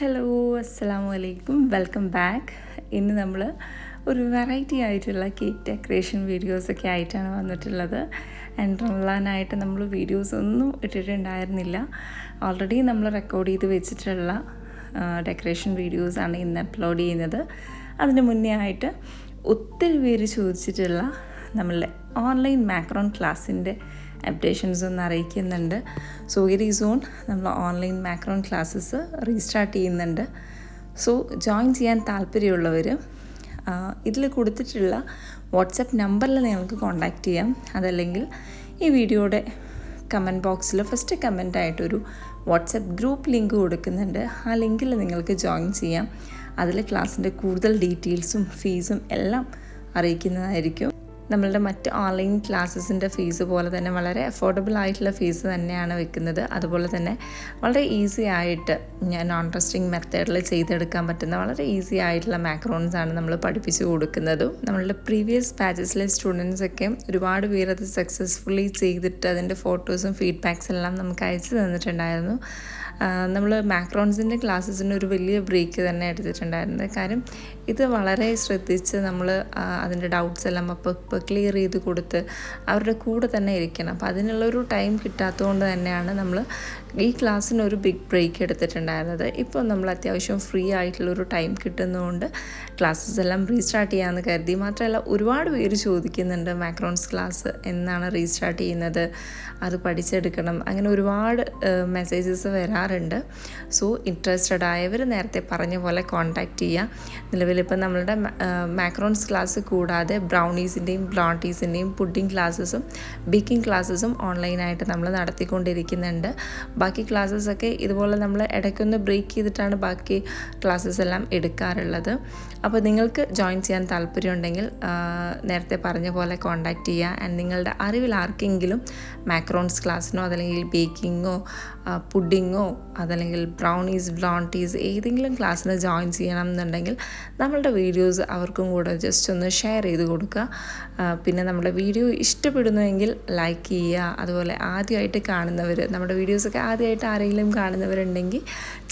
Hello അസ്സാം വലൈക്കും welcome back ഇന്ന് നമ്മൾ ഒരു വെറൈറ്റി ആയിട്ടുള്ള കേക്ക് ഡെക്കറേഷൻ വീഡിയോസൊക്കെ ആയിട്ടാണ് വന്നിട്ടുള്ളത്. ആൻഡ് റംലാനായിട്ട് നമ്മൾ വീഡിയോസ് ഒന്നും ഇട്ടിട്ടുണ്ടായിരുന്നില്ല. ഓൾറെഡി നമ്മൾ റെക്കോർഡ് ചെയ്ത് വെച്ചിട്ടുള്ള ഡെക്കറേഷൻ വീഡിയോസാണ് ഇന്ന് അപ്ലോഡ് ചെയ്യുന്നത്. അതിന് മുന്നേ ആയിട്ട് ഒത്തിരി പേര് ചോദിച്ചിട്ടുള്ള നമ്മളുടെ ഓൺലൈൻ മാക്രോൺ ക്ലാസ്സിന്റെ അപ്ഡേഷൻസ് ഒന്ന് അറിയിക്കുന്നുണ്ട്. സോ വെരി സോൺ നമ്മൾ ഓൺലൈൻ മാക്രോൺ ക്ലാസ്സസ് റീസ്റ്റാർട്ട് ചെയ്യുന്നുണ്ട്. സോ ജോയിൻ ചെയ്യാൻ താല്പര്യമുള്ളവർ ഇതിൽ കൊടുത്തിട്ടുള്ള വാട്സപ്പ് നമ്പറിൽ നിങ്ങൾക്ക് കോൺടാക്റ്റ് ചെയ്യാം. അതല്ലെങ്കിൽ ഈ വീഡിയോയുടെ കമന്റ് ബോക്സിൽ ഫസ്റ്റ് കമന്റായിട്ടൊരു വാട്സപ്പ് ഗ്രൂപ്പ് ലിങ്ക് കൊടുക്കുന്നുണ്ട്. ആ ലിങ്കിൽ നിങ്ങൾക്ക് ജോയിൻ ചെയ്യാം. അതിൽ ക്ലാസ്സിന്റെ കൂടുതൽ ഡീറ്റെയിൽസും ഫീസും എല്ലാം അറിയിക്കുന്നതായിരിക്കും. നമ്മളുടെ മറ്റ് ഓൺലൈൻ ക്ലാസ്സസിന്റെ ഫീസ് പോലെ തന്നെ വളരെ അഫോർഡബിൾ ആയിട്ടുള്ള ഫീസ് തന്നെയാണ് വെക്കുന്നത്. അതുപോലെ തന്നെ വളരെ ഈസി ആയിട്ട് ഞാൻ നോൺ ട്രസ്റ്റിംഗ് മെത്തേഡിൽ ചെയ്തെടുക്കാൻ പറ്റുന്ന വളരെ ഈസി ആയിട്ടുള്ള മാക്രോൺസ് ആണ് നമ്മൾ പഠിപ്പിച്ചു കൊടുക്കുന്നതും. നമ്മളുടെ പ്രീവിയസ് ബാച്ചസിലെ സ്റ്റുഡൻസൊക്കെ ഒരുപാട് പേര് അത് സക്സസ്ഫുള്ളി ചെയ്തിട്ട് അതിന്റെ ഫോട്ടോസും ഫീഡ്ബാക്സ് എല്ലാം നമുക്ക് അയച്ചു തന്നിട്ടുണ്ടായിരുന്നു. നമ്മൾ മാക്രോൺസിന്റെ ക്ലാസ്സസിന് ഒരു വലിയ ബ്രേക്ക് തന്നെ എടുത്തിട്ടുണ്ടായിരുന്നത്. കാര്യം ഇത് വളരെ ശ്രദ്ധിച്ച് നമ്മൾ അതിന്റെ ഡൗട്ട്സ് എല്ലാം അപ്പോൾ ഇപ്പോൾ ക്ലിയർ ചെയ്ത് കൊടുത്ത് അവരുടെ കൂടെ തന്നെ ഇരിക്കണം. അപ്പോൾ അതിനുള്ളൊരു ടൈം കിട്ടാത്തതുകൊണ്ട് തന്നെയാണ് നമ്മൾ ഈ ക്ലാസ്സിന് ഒരു ബിഗ് ബ്രേക്ക് എടുത്തിട്ടുണ്ടായിരുന്നത്. ഇപ്പോൾ നമ്മൾ അത്യാവശ്യം ഫ്രീ ആയിട്ടുള്ളൊരു ടൈം കിട്ടുന്നതുകൊണ്ട് ക്ലാസ്സസ് എല്ലാം റീസ്റ്റാർട്ട് ചെയ്യാമെന്ന് കരുതി. മാത്രമല്ല ഒരുപാട് പേര് ചോദിക്കുന്നുണ്ട് മാക്രോൺസ് ക്ലാസ് എന്നാണ് റീസ്റ്റാർട്ട് ചെയ്യുന്നത്. അത് പഠിച്ചെടുക്കണം. അങ്ങനെ ഒരുപാട് മെസ്സേജസ് വരാറുണ്ട്. സോ ഇൻട്രസ്റ്റഡ് ആയവർ നേരത്തെ പറഞ്ഞ പോലെ കോൺടാക്റ്റ് ചെയ്യുക നിലവിലിപ്പോൾ നമ്മളുടെ മാക്രോൺസ് ക്ലാസ് കൂടാതെ ബ്രൗണീസിന്റെയും ബ്ലോണ്ടീസിന്റെയും പുഡിംഗ് ക്ലാസ്സസും ബേക്കിംഗ് ക്ലാസ്സസും ഓൺലൈനായിട്ട് നമ്മൾ നടത്തിക്കൊണ്ടിരിക്കുന്നുണ്ട്. ബാക്കി ക്ലാസ്സസൊക്കെ ഇതുപോലെ നമ്മൾ ഇടയ്ക്കൊന്ന് ബ്രേക്ക് ചെയ്തിട്ടാണ് ബാക്കി ക്ലാസ്സസ് എല്ലാം എടുക്കാറുള്ളത്. അപ്പോൾ നിങ്ങൾക്ക് ജോയിൻ ചെയ്യാൻ താല്പര്യമുണ്ടെങ്കിൽ നേരത്തെ പറഞ്ഞ പോലെ കോൺടാക്റ്റ് ചെയ്യുക ആൻഡ് നിങ്ങളുടെ അറിവിൽ ആർക്കെങ്കിലും മാക്രോൺസ് ക്ലാസ്സിനോ അതല്ലെങ്കിൽ ബേക്കിങ്ങോ പുഡിങ്ങോ അതല്ലെങ്കിൽ ബ്രൗണീസ് ബ്ലോണ്ടീസ് ഏതെങ്കിലും ക്ലാസ്സിന് ജോയിൻ ചെയ്യണം എന്നുണ്ടെങ്കിൽ നമ്മളുടെ വീഡിയോസ് അവർക്കും കൂടെ ജസ്റ്റ് ഒന്ന് ഷെയർ ചെയ്ത് കൊടുക്കുക. പിന്നെ നമ്മുടെ വീഡിയോ ഇഷ്ടപ്പെടുന്നുവെങ്കിൽ ലൈക്ക് ചെയ്യുക. അതുപോലെ ആദ്യമായിട്ട് കാണുന്നവർ നമ്മുടെ വീഡിയോസൊക്കെ ആദ്യമായിട്ട് ആരെങ്കിലും കാണുന്നവരുണ്ടെങ്കിൽ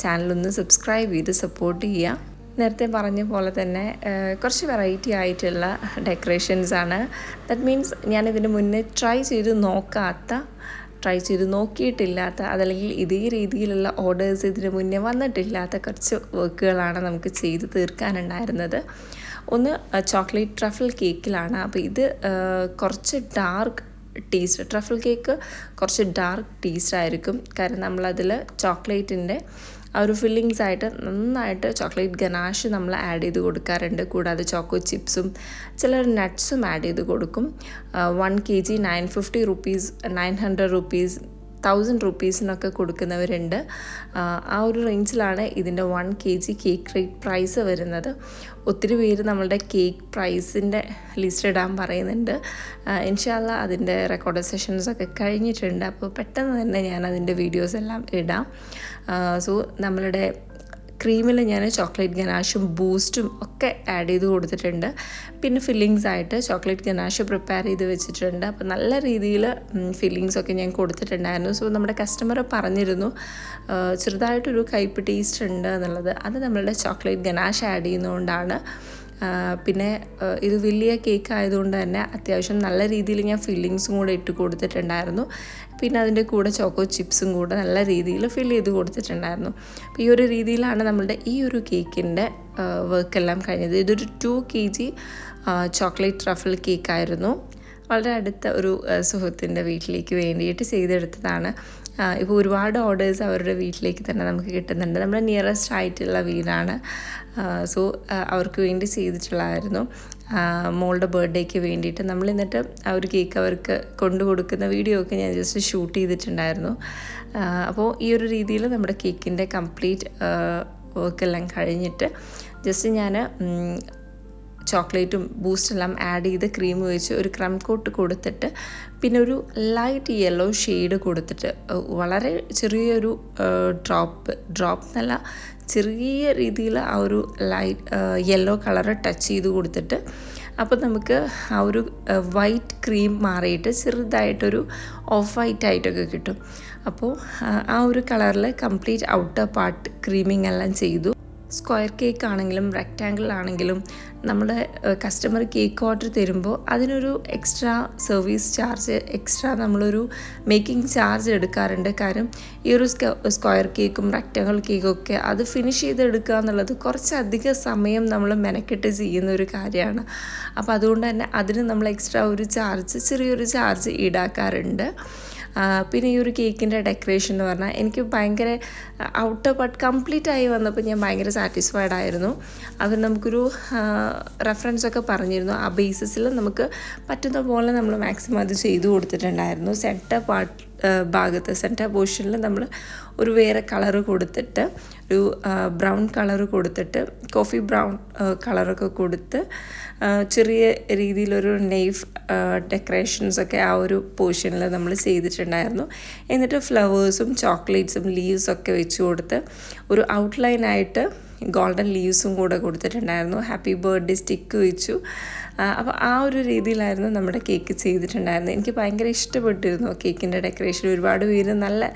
ചാനലൊന്ന് സബ്സ്ക്രൈബ് ചെയ്ത് സപ്പോർട്ട് ചെയ്യുക. നേരത്തെ പറഞ്ഞ പോലെ തന്നെ കുറച്ച് വെറൈറ്റി ആയിട്ടുള്ള ഡെക്കറേഷൻസ് ആണ്. ദറ്റ് മീൻസ് ഞാനിതിന് മുന്നേ ട്രൈ ചെയ്ത് നോക്കാത്ത ട്രൈ ചെയ്ത് നോക്കിയിട്ടില്ലാത്ത അതല്ലെങ്കിൽ ഇതേ രീതിയിലുള്ള ഓർഡേഴ്സ് ഇതിന് മുന്നേ വന്നിട്ടില്ലാത്ത കുറച്ച് വർക്കുകളാണ് നമുക്ക് ചെയ്ത് തീർക്കാനുണ്ടായിരുന്നത്. ഒന്ന് ചോക്ലേറ്റ് ട്രഫിൾ കേക്കിലാണ് അപ്പോൾ ഇത് കുറച്ച് ഡാർക്ക് ടേസ്റ്റ് ട്രഫിൾ കേക്ക് കുറച്ച് ഡാർക്ക് ടേസ്റ്റ് ആയിരിക്കും. കാരണം നമ്മളതിൽ ചോക്ലേറ്റിന്റെ ആ ഒരു ഫില്ലിങ്സ് ആയിട്ട് നന്നായിട്ട് ചോക്ലേറ്റ് ഗനാഷ് നമ്മൾ ആഡ് ചെയ്ത് കൊടുക്കാറുണ്ട്. കൂടാതെ ചോക്കോ ചിപ്സും ചില നട്ട്സും ആഡ് ചെയ്ത് കൊടുക്കും. One K G nine fifty rupees nine hundred rupees thousand റുപ്പീസിനൊക്കെ കൊടുക്കുന്നവരുണ്ട്. ആ ഒരു റേഞ്ചിലാണ് ഇതിന്റെ one K G cake rate price വരുന്നത്. ഒത്തിരി പേര് നമ്മളുടെ കേക്ക് പ്രൈസിന്റെ ലിസ്റ്റ് ഇടാൻ പറയുന്നുണ്ട്. ഇൻഷാല്ല അതിന്റെ റെക്കോർഡ് സെഷൻസൊക്കെ കഴിഞ്ഞിട്ടുണ്ട്. അപ്പോൾ പെട്ടെന്ന് തന്നെ ഞാൻ അതിന്റെ വീഡിയോസ് എല്ലാം ഇടാം. സോ നമ്മളുടെ ക്രീമിൽ ഞാൻ ചോക്ലേറ്റ് ഗനാഷും ബൂസ്റ്റും ഒക്കെ ആഡ് ചെയ്ത് കൊടുത്തിട്ടുണ്ട്. പിന്നെ ഫില്ലിങ്സ് ആയിട്ട് ചോക്ലേറ്റ് ഗനാഷ് പ്രിപ്പയർ ചെയ്ത് വെച്ചിട്ടുണ്ട്. അപ്പോൾ നല്ല രീതിയിൽ ഫില്ലിങ്സ് ഒക്കെ ഞാൻ കൊടുത്തിട്ടുണ്ടായിരുന്നു. സോ നമ്മുടെ കസ്റ്റമർ പറഞ്ഞിരുന്നു ചെറുതായിട്ടൊരു കയ്പ് ടേസ്റ്റ് ഉണ്ട് എന്നുള്ളത്. അത് നമ്മളുടെ ചോക്ലേറ്റ് ഗനാഷ് ആഡ് ചെയ്യുന്നതുകൊണ്ടാണ്. പിന്നെ ഇത് വലിയ കേക്ക് ആയതുകൊണ്ട് തന്നെ അത്യാവശ്യം നല്ല രീതിയിൽ ഞാൻ ഫില്ലിങ്സും കൂടെ ഇട്ട് കൊടുത്തിട്ടുണ്ടായിരുന്നു. പിന്നെ അതിന്റെ കൂടെ ചോക്കോ ചിപ്സും കൂടെ നല്ല രീതിയിൽ ഫില്ല് ചെയ്ത് കൊടുത്തിട്ടുണ്ടായിരുന്നു. അപ്പോൾ ഈ ഒരു രീതിയിലാണ് നമ്മളുടെ ഈ ഒരു കേക്കിന്റെ വർക്കെല്ലാം കഴിഞ്ഞത്. ഇതൊരു two K G chocolate truffle കേക്കായിരുന്നു വളരെ അടുത്ത ഒരു സുഹൃത്തിന്റെ വീട്ടിലേക്ക് വേണ്ടിയിട്ട് ചെയ്തെടുത്തതാണ്. ഇപ്പോൾ ഒരുപാട് ഓർഡേഴ്സ് അവരുടെ വീട്ടിലേക്ക് തന്നെ നമുക്ക് കിട്ടുന്നുണ്ട്. നമ്മുടെ നിയറസ്റ്റ് ആയിട്ടുള്ള വീടാണ്. സോ അവർക്ക് വേണ്ടി ചെയ്തിട്ടുള്ളതായിരുന്നു. മോളുടെ ബർത്ത്ഡേക്ക് വേണ്ടിയിട്ട്. നമ്മൾ എന്നിട്ട് ആ ഒരു കേക്ക് അവർക്ക് കൊണ്ടു കൊടുക്കുന്ന വീഡിയോ ഒക്കെ ഞാൻ ജസ്റ്റ് ഷൂട്ട് ചെയ്തിട്ടുണ്ടായിരുന്നു. അപ്പോൾ ഈ ഒരു രീതിയിൽ നമ്മുടെ കേക്കിന്റെ കംപ്ലീറ്റ് വർക്കെല്ലാം കഴിഞ്ഞിട്ട് ജസ്റ്റ് ഞാൻ ചോക്ലേറ്റും ബൂസ്റ്റെല്ലാം ആഡ് ചെയ്ത് ക്രീം വെച്ച് ഒരു ക്രം കോട്ട് കൊടുത്തിട്ട് പിന്നെ ഒരു ലൈറ്റ് യെല്ലോ ഷെയ്ഡ് കൊടുത്തിട്ട് വളരെ ചെറിയൊരു ഡ്രോപ്പ് ഡ്രോപ്പ് എന്നല്ല ചെറിയ രീതിയിൽ ആ ഒരു ലൈറ്റ് യെല്ലോ കളറ് ടച്ച് ചെയ്ത് കൊടുത്തിട്ട് അപ്പോൾ നമുക്ക് ആ ഒരു വൈറ്റ് ക്രീം മാറിയിട്ട് ചെറുതായിട്ടൊരു ഓഫ് വൈറ്റ് ആയിട്ടൊക്കെ കിട്ടും. അപ്പോൾ ആ ഒരു കളറിൽ കംപ്ലീറ്റ് ഔട്ടർ പാർട്ട് ക്രീമിങ് എല്ലാം ചെയ്തു. സ്ക്വയർ കേക്ക് ആണെങ്കിലും റെക്റ്റാങ്കിൾ ആണെങ്കിലും നമ്മുടെ കസ്റ്റമർ കേക്ക് ഓർഡർ തരുമ്പോൾ അതിനൊരു എക്സ്ട്രാ സർവീസ് ചാർജ് എക്സ്ട്രാ നമ്മളൊരു മേക്കിംഗ് ചാർജ് എടുക്കാറുണ്ട്. കാരണം ഈ ഒരു സ്ക്വയർ കേക്കും റെക്റ്റാങ്കിൾ കേക്കും ഒക്കെ അത് ഫിനിഷ് ചെയ്തെടുക്കുക എന്നുള്ളത് കുറച്ചധികം സമയം നമ്മൾ മെനക്കെട്ട് ചെയ്യുന്ന ഒരു കാര്യമാണ്. അപ്പോൾ അതുകൊണ്ട് തന്നെ അതിന് നമ്മൾ എക്സ്ട്രാ ഒരു ചാർജ് ചെറിയൊരു ചാർജ് ഈടാക്കാറുണ്ട്. പിന്നെ ഈ ഒരു കേക്കിന്റെ ഡെക്കറേഷൻ എന്ന് പറഞ്ഞാൽ എനിക്ക് ഭയങ്കര ഔട്ടർ പാർട്ട് കംപ്ലീറ്റ് ആയി വന്നപ്പോൾ ഞാൻ ഭയങ്കര സാറ്റിസ്ഫൈഡ് ആയിരുന്നു. അവർ നമുക്കൊരു റെഫറൻസ് ഒക്കെ പറഞ്ഞിരുന്നു. ആ ബേസിസിൽ നമുക്ക് പറ്റുന്ന പോലെ നമ്മൾ മാക്സിമം അത് ചെയ്തു കൊടുത്തിട്ടുണ്ടായിരുന്നു. പാർട്ട് ഭാഗത്ത് സെന്റർ പോർഷനിൽ നമ്മൾ ഒരു വേറെ കളറ് കൊടുത്തിട്ട് ഒരു ബ്രൗൺ കളറ് കൊടുത്തിട്ട് കോഫി ബ്രൗൺ കളറൊക്കെ കൊടുത്ത് ചെറിയ രീതിയിലൊരു നെയ്ഫ് ഡെക്കറേഷൻസ് ഒക്കെ ആ ഒരു പോർഷനിൽ നമ്മൾ ചെയ്തിട്ടുണ്ടായിരുന്നു. എന്നിട്ട് ഫ്ലവേഴ്സും ചോക്ലേറ്റ്സും ലീവ്സൊക്കെ വെച്ച് കൊടുത്ത് ഒരു ഔട്ട്ലൈനായിട്ട് ഗോൾഡൻ ലീവ്സും കൂടെ കൊടുത്തിട്ടുണ്ടായിരുന്നു. ഹാപ്പി ബർത്ത്ഡേ സ്റ്റിക്ക് വെച്ചു. അപ്പോൾ ആ ഒരു രീതിയിലായിരുന്നു നമ്മുടെ കേക്ക് ചെയ്തിട്ടുണ്ടായിരുന്നത്. എനിക്ക് ഭയങ്കര ഇഷ്ടപ്പെട്ടിരുന്നു കേക്കിന്റെ ഡെക്കറേഷൻ. ഒരുപാട് പേര് നല്ല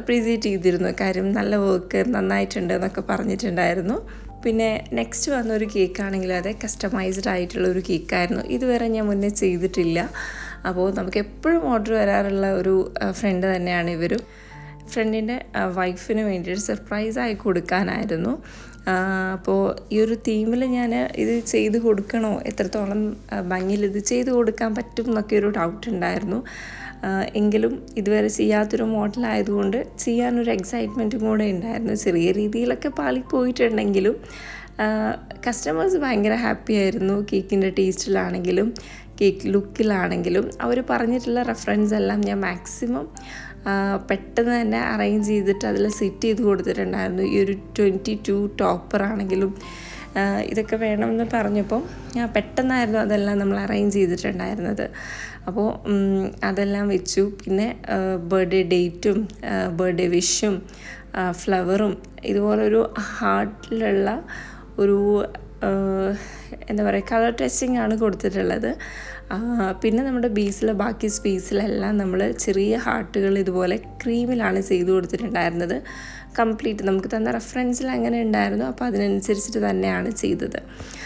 അപ്രീസിയേറ്റ് ചെയ്തിരുന്നു. കാര്യം നല്ല വർക്ക് നന്നായിട്ടുണ്ട് എന്നൊക്കെ പറഞ്ഞിട്ടുണ്ടായിരുന്നു. പിന്നെ നെക്സ്റ്റ് വന്നൊരു കേക്കാണെങ്കിൽ അത് കസ്റ്റമൈസ്ഡ് ആയിട്ടുള്ള ഒരു കേക്കായിരുന്നു ഇതുവരെ ഞാൻ മുന്നേ ചെയ്തിട്ടില്ല. അപ്പോൾ നമുക്ക് എപ്പോഴും ഓർഡർ വരാറുള്ള ഒരു ഫ്രണ്ട് തന്നെയാണ് ഇവരും. ഫ്രണ്ടിന്റെ വൈഫിന് വേണ്ടി ഒരു സർപ്രൈസായി കൊടുക്കാനായിരുന്നു. അപ്പോൾ ഈ ഒരു തീമിൽ ഞാൻ ഇത് ചെയ്ത് കൊടുക്കണോ? എത്രത്തോളം ഭംഗിയിൽ ഇത് ചെയ്ത് കൊടുക്കാൻ പറ്റും എന്നൊക്കെ ഒരു ഡൗട്ട് ഉണ്ടായിരുന്നു. എങ്കിലും ഇതുവരെ ചെയ്യാത്തൊരു മോഡലായതുകൊണ്ട് ചെയ്യാനൊരു എക്സൈറ്റ്മെന്റും കൂടെ ഉണ്ടായിരുന്നു. ചെറിയ രീതിയിലൊക്കെ പാളി പോയിട്ടുണ്ടെങ്കിലും കസ്റ്റമേഴ്സ് ഭയങ്കര ഹാപ്പി ആയിരുന്നു. കേക്കിന്റെ ടേസ്റ്റിലാണെങ്കിലും കേക്ക് ലുക്കിലാണെങ്കിലും അവർ പറഞ്ഞിട്ടുള്ള റെഫറൻസ് എല്ലാം ഞാൻ മാക്സിമം പെട്ടെന്ന് തന്നെ അറേഞ്ച് ചെയ്തിട്ട് അതിൽ സെറ്റ് ചെയ്ത് കൊടുത്തിട്ടുണ്ടായിരുന്നു. ഈ ഒരു ട്വന്റി ടു ടോപ്പറാണെങ്കിലും ഇതൊക്കെ വേണമെന്ന് പറഞ്ഞപ്പോൾ ഞാൻ പെട്ടെന്നായിരുന്നു അതെല്ലാം നമ്മൾ അറേഞ്ച് ചെയ്തിട്ടുണ്ടായിരുന്നത്. അപ്പോൾ അതെല്ലാം വെച്ചു. പിന്നെ ബർത്ത്ഡേ ഡേറ്റും ബർത്ത്ഡേ വിഷും ഫ്ലവറും ഇതുപോലൊരു ഹാർട്ടിലുള്ള ഒരു എന്താ പറയുക കളർ ടെസ്റ്റിംഗ് ആണ് കൊടുത്തിട്ടുള്ളത്. പിന്നെ നമ്മുടെ ബീസിലെ ബാക്കി സ്പേസിലെല്ലാം നമ്മൾ ചെറിയ ഹാർട്ടുകൾ ഇതുപോലെ ക്രീമിലാണ് ചെയ്തു കൊടുത്തിട്ടുണ്ടായിരുന്നത്. കംപ്ലീറ്റ് നമുക്ക് തന്ന റെഫറൻസിൽ അങ്ങനെ ഉണ്ടായിരുന്നു. അപ്പോൾ അതിനനുസരിച്ചിട്ട് തന്നെയാണ് ചെയ്തത്.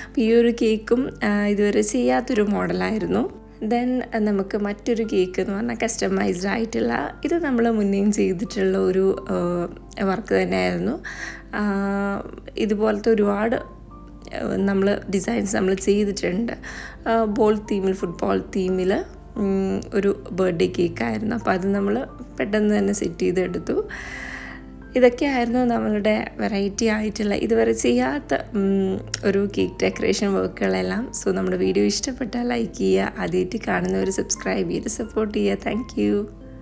അപ്പോൾ ഈ ഒരു കേക്കും ഇതുവരെ ചെയ്യാത്തൊരു മോഡലായിരുന്നു ദെൻ നമുക്ക് മറ്റൊരു കേക്ക് എന്ന് പറഞ്ഞാൽ കസ്റ്റമൈസ്ഡ് ആയിട്ടുള്ള ഇത് നമ്മൾ മുന്നേയും ചെയ്തിട്ടുള്ള ഒരു വർക്ക് തന്നെയായിരുന്നു. ഇതുപോലത്തെ ഒരുപാട് നമ്മൾ ഡിസൈൻസ് നമ്മൾ ചെയ്തിട്ടുണ്ട്. ബോൾ തീമിൽ ഫുട്ബോൾ തീമിൽ ഒരു ബർത്ത്ഡേ കേക്കായിരുന്നു അപ്പോൾ അത് നമ്മൾ പെട്ടെന്ന് തന്നെ സെറ്റ് ചെയ്തെടുത്തു. ഇതൊക്കെയായിരുന്നു നമ്മളുടെ വെറൈറ്റി ആയിട്ടുള്ള ഇതുവരെ ചെയ്യാത്ത ഒരു കേക്ക് ഡെക്കറേഷൻ വർക്കുകളെല്ലാം സോ നമ്മുടെ വീഡിയോ ഇഷ്ടപ്പെട്ടാൽ ലൈക്ക് ചെയ്യുക ആദ്യമായിട്ട് കാണുന്നവർ സബ്സ്ക്രൈബ് ചെയ്ത് സപ്പോർട്ട് ചെയ്യുക. താങ്ക്